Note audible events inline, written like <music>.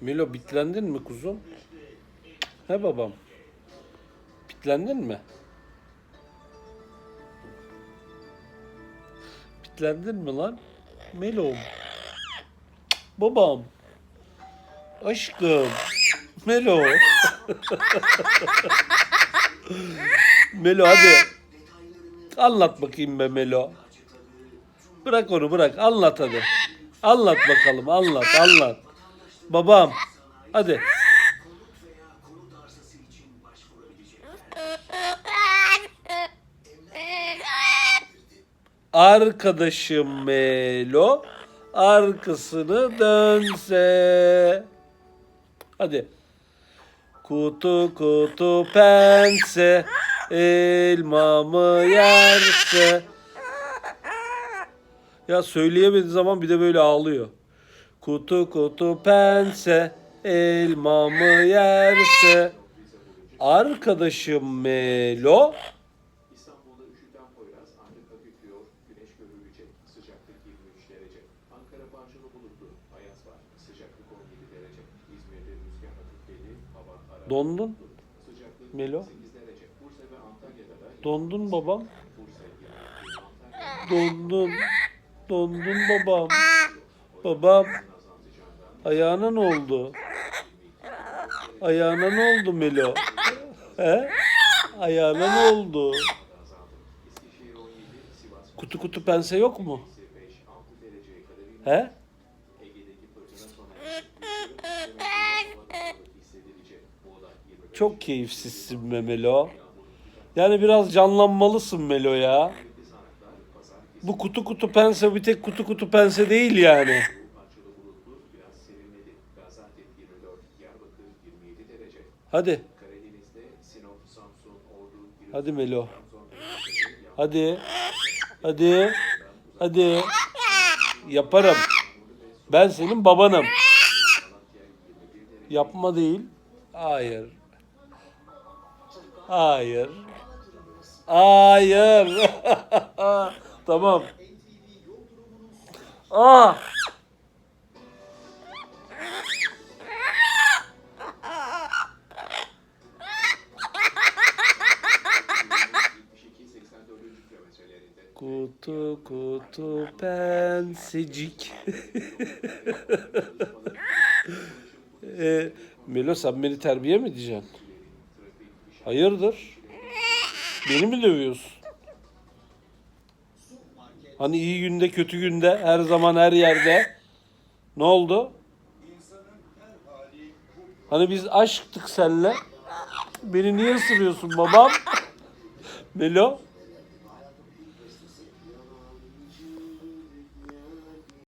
Milo bitlendin mi kuzum? He babam? Bitlendin mi? Bitlendin mi lan? Melo'm. Babam. Aşkım. Melo. <laughs> Melo hadi. Anlat bakayım be Melo. Bırak onu bırak. Anlat hadi. Anlat bakalım. Anlat anlat. Babam. Hadi. Arkadaşım Melo arkasını dönse. Hadi. Kutu kutu pense elmamı yerse. Ya söyleyemediği zaman bir de böyle ağlıyor. Kutu kutu pense elmamı yerse. Arkadaşım Melo İstanbul'da üşüten Poyraz ancak hafifliyor, güneş görülecek, sıcaklık 23 derece. Ankara parçalı bulutlu, ayaz var, sıcaklık 17 derece. İzmir'de rüzgar hava ara. dondun. Sıcaklık Melo. 8 derece. Bursa ve Antalya'da da Dondun babam. Bursa, Yamaç, Antalya, Dondun. Dondun babam. Babam. Ayağına ne oldu? Ayağına ne oldu Melo? He? Ayağına ne oldu? Eskişehir 17, Sivas Kutu kutu pense yok mu? 5, 6 dereceye kadar indi. He? Ege'deki fırtına sona erdi. Hava hissedilecek. Muğla 25, Çok keyifsizsin be Melo. Yani biraz canlanmalısın Melo ya. Bu kutu kutu pense bir tek kutu kutu pense değil yani. parçalı bulutlu, biraz serinledi. Gaziantep 24, Diyarbakır 27 derece. Hadi. Hadi Melo. Hadi. Hadi. Hadi. Yaparım. Ben senin babanım. Yapma değil. Hayır. Hayır. Hayır. <laughs> tamam. Ah. Kutu kutu pensecik. <laughs> e, Melo sen beni terbiye mi edeceksin? Hayırdır? Beni mi dövüyorsun? Hani iyi günde kötü günde her zaman her yerde. Ne oldu? Hani biz aşktık senle. Beni niye ısırıyorsun babam? Melo?